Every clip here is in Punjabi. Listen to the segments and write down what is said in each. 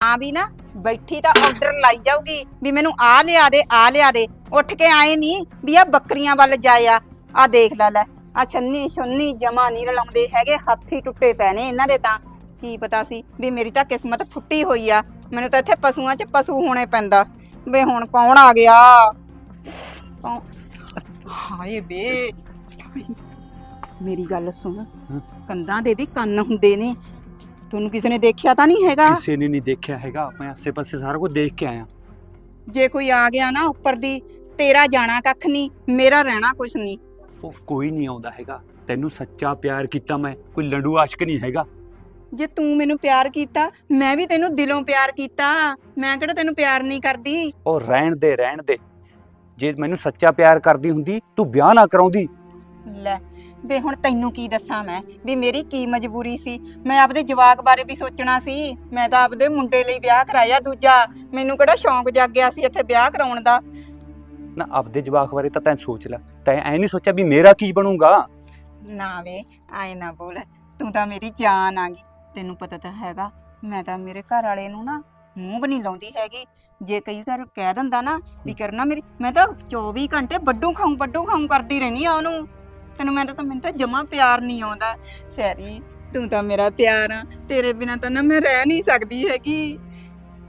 ਆ ਵੀ ਨਾ ਬੈਠੀ ਤਾਂ ਆਰਡਰ ਲਾਈ ਜਾਊਗੀ ਵੀ ਮੈਨੂੰ ਆ ਲਿਆ ਦੇ ਆ ਲਿਆ ਦੇ। ਉੱਠ ਕੇ ਆਏ ਨਹੀਂ ਵੀ ਆ ਬੱਕਰੀਆਂ ਵੱਲ ਜਾਇਆ ਆ। ਦੇਖ ਲੈ ਲੈ ਆ ਛੰਨੀ ਛੁੰਨੀ ਜਮਾ ਨਹੀਂ ਰਲਾਉਂਦੇ ਹੈਗੇ ਹੱਥੀ ਟੁੱਟੇ ਪਏ ਨੇ ਇਹਨਾਂ ਦੇ ਤਾਂ। ਕੀ ਪਤਾ ਸੀ ਵੀ ਮੇਰੀ ਤਾਂ ਕਿਸਮਤ ਫੁੱਟੀ ਹੋਈ ਆ। ਮੈਨੂੰ ਤਾਂ ਇੱਥੇ ਪਸ਼ੂਆਂ 'ਚ ਪਸ਼ੂ ਹੋਣੇ ਪੈਂਦਾ। ਵੇ ਹੁਣ ਕੌਣ ਆ ਗਿਆ? ਕੌਣ? ਹਾਏ ਬੇ ਮੇਰੀ ਗੱਲ ਸੁਣ। ਕੰਧਾਂ ਦੇ ਵੀ ਕੰਨ ਹੁੰਦੇ ਨੇ। ਤੁਹਾਨੂੰ ਕਿਸੇ ਨੇ ਦੇਖਿਆ ਤਾਂ ਨਹੀਂ ਹੈਗਾ? ਕਿਸੇ ਨੇ ਨਹੀਂ ਦੇਖਿਆ ਹੈਗਾ। ਮੈਂ ਆਸੇ-ਪਾਸੇ ਸਾਰਾ ਕੁਝ ਦੇਖ ਕੇ ਆਇਆ। ਜੇ ਕੋਈ ਆ ਗਿਆ ਨਾ ਉੱਪਰ ਦੀ ਤੇਰਾ ਜਾਣਾ ਕੱਖ ਨਹੀਂ ਮੇਰਾ ਰਹਿਣਾ ਕੁਛ ਨਹੀਂ। ਉਹ ਕੋਈ ਨਹੀਂ ਆਉਂਦਾ ਹੈਗਾ। ਤੈਨੂੰ ਸੱਚਾ ਪਿਆਰ ਕੀਤਾ ਮੈਂ ਕੋਈ ਲੰਡੂ ਆਸ਼ਕ ਨਹੀਂ ਹੈਗਾ। ਜੇ ਤੂੰ ਮੈਨੂੰ ਪਿਆਰ ਕੀਤਾ ਮੈਂ ਵੀ ਤੈਨੂੰ ਦਿਲੋਂ ਪਿਆਰ ਕੀਤਾ। ਮੈਂ ਕਿਹੜਾ ਤੈਨੂੰ ਪਿਆਰ ਨਹੀਂ ਕਰਦੀ? ਉਹ ਰਹਿਣ ਦੇ ਰਹਿਣ ਦੇ। ਜੇ ਮੈਨੂੰ ਸੱਚਾ ਪਿਆਰ ਕਰਦੀ ਹੁੰਦੀ ਤੂੰ ਵਿਆਹ ਨਾ ਕਰਾਉਂਦੀ। ਲੈ ਵੇ ਹੁਣ ਤੈਨੂੰ ਕੀ ਦੱਸਾਂ ਮੈਂ? ਵੀ ਮੇਰੀ ਕੀ ਮਜਬੂਰੀ ਸੀ? ਮੈਂ ਆਪਦੇ ਜਵਾਕ ਬਾਰੇ ਵੀ ਸੋਚਣਾ ਸੀ। ਮੈਂ ਤਾਂ ਆਪਦੇ ਮੁੰਡੇ ਲਈ ਵਿਆਹ ਕਰਾਇਆ ਦੂਜਾ। ਮੈਨੂੰ ਕਿਹੜਾ ਸ਼ੌਂਕ ਜਾਗ ਗਿਆ ਸੀ ਇੱਥੇ ਵਿਆਹ ਕਰਾਉਣ ਦਾ? ਨਾ ਆਪਦੇ ਜਵਾਕ ਬਾਰੇ ਤਾਂ ਤੈਂ ਸੋਚ ਲੈ। ਤੈਂ ਐ ਨਹੀਂ ਸੋਚਿਆ ਵੀ ਮੇਰਾ ਕੀ ਬਣੂਗਾ? ਨਾ ਵੇ ਆਏ ਨਾ ਬੋਲ। ਤੂੰ ਤਾਂ ਮੇਰੀ ਜਾਨ ਆ ਗਈ। ਤੈਨੂੰ ਪਤਾ ਤਾਂ ਹੈਗਾ ਮੈਂ ਤਾਂ ਮੇਰੇ ਘਰ ਵਾਲੇ ਨੂੰ ਨਾ ਮੂੰਹ ਵੀ ਨਹੀਂ ਲਾਉਂਦੀ ਹੈਗੀ। ਜੇ ਕਈ ਵਾਰ ਕਹਿ ਦਿੰਦਾ ਨਾ ਵੀ ਕਰਨਾ ਮੇਰੀ ਮੈਂ ਤਾਂ 24 ਘੰਟੇ ਵੱਡੂ ਖਾਉਂ ਵੱਡੂ ਖਾਉਂ ਕਰਦੀ ਰਹਿੰਦੀ ਆ ਉਹਨੂੰ। ਤੈਨੂੰ ਮੈਂ ਤਾਂ ਮੈਨੂੰ ਤਾਂ ਜਮਾ ਪਿਆਰ ਨਹੀਂ ਆਉਂਦਾ। ਸੈਰੀ ਤੂੰ ਤਾਂ ਮੇਰਾ ਪਿਆਰ ਆ। ਤੇਰੇ ਬਿਨਾ ਤਾਂ ਨਾ ਮੈਂ ਰਹਿ ਨਹੀਂ ਸਕਦੀ ਹੈਗੀ।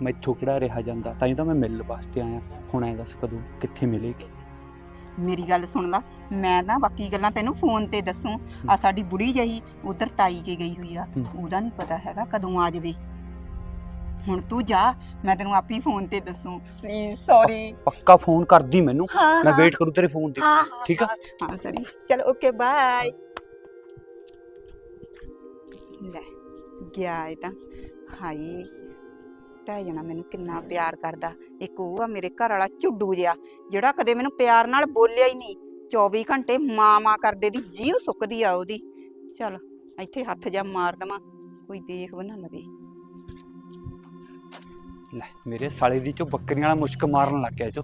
ਮੈਥੋਂ ਕਿਹੜਾ ਰਿਹਾ ਜਾਂਦਾ? ਤਾਂ ਹੀ ਤਾਂ ਮੈਂ ਮਿਲਣ ਵਾਸਤੇ ਆਇਆ। ਹੁਣ ਐ ਦੱਸ ਕਦੋਂ ਕਿੱਥੇ ਮਿਲੇਗੀ? ਮੇਰੀ ਗੱਲ ਸੁਣ ਲੈ ਮੈਂ ਤਾਂ ਬਾਕੀ ਗੱਲਾਂ ਤੈਨੂੰ ਫੋਨ ਤੇ ਦੱਸੂ। ਆ ਸਾਡੀ ਬੁੜੀ ਜਹੀ ਉਧਰ ਤਾਈ ਕੇ ਗਈ ਹੋਈ ਆ। ਉਹਦਾ ਨਹੀਂ ਪਤਾ ਹੈਗਾ ਕਦੋਂ ਆ ਜਾਵੇ। ਹੁਣ ਤੂੰ ਜਾ ਮੈਂ ਤੈਨੂੰ ਆਪੇ ਫੋਨ ਤੇ ਦੱਸੂ। ਪਲੀਜ਼ ਸੌਰੀ ਪੱਕਾ ਫੋਨ ਕਰਦੀ ਮੈਨੂੰ। ਹਾਂ ਮੈਂ ਹਾਂ, ਵੇਟ ਕਰੂ ਤੇਰੇ ਫੋਨ ਦੀ ਹਾਂ ਹਾਂ, ਠੀਕ ਆ? ਹਾਂ, ਹਾਂ ਸਰੀ ਚਲ ਓਕੇ ਬਾਏ ਲੈ ਗਿਆ ਇਹ ਤਾਂ। ਹਾਈ ਢਾਈ ਜਣਾ ਮੈਨੂੰ ਕਿੰਨਾ ਪਿਆਰ ਕਰਦਾ। ਇੱਕ ਉਹ ਆ ਮੇਰੇ ਘਰ ਵਾਲਾ ਝੁੱਡੂ ਜਿਹਾ ਜਿਹੜਾ ਕਦੇ ਮੈਨੂੰ ਪਿਆਰ ਨਾਲ ਬੋਲਿਆ ਹੀ ਨਹੀਂ। 24 ਘੰਟੇ ਮਾਂ ਮਾਂ ਕਰਦੇ ਦੀ ਜੀਵ ਸੁੱਕਦੀ ਆ ਉਹਦੀ। ਚਲ ਇੱਥੇ ਹੱਥ ਜਾ ਮਾਰ ਦਵਾਂ। ਕੋਈ ਦੇਖ ਵੀ ਨਾ ਲਵੇ। ਲੈ ਮੇਰੇ ਸਾਲੇ ਦੀ ਚੋ ਬੱਕਰੀਆਂ ਵਾਲਾ ਮੁਸ਼ਕ ਮਾਰਨ ਲੱਗ ਗਿਆ ਚੋ।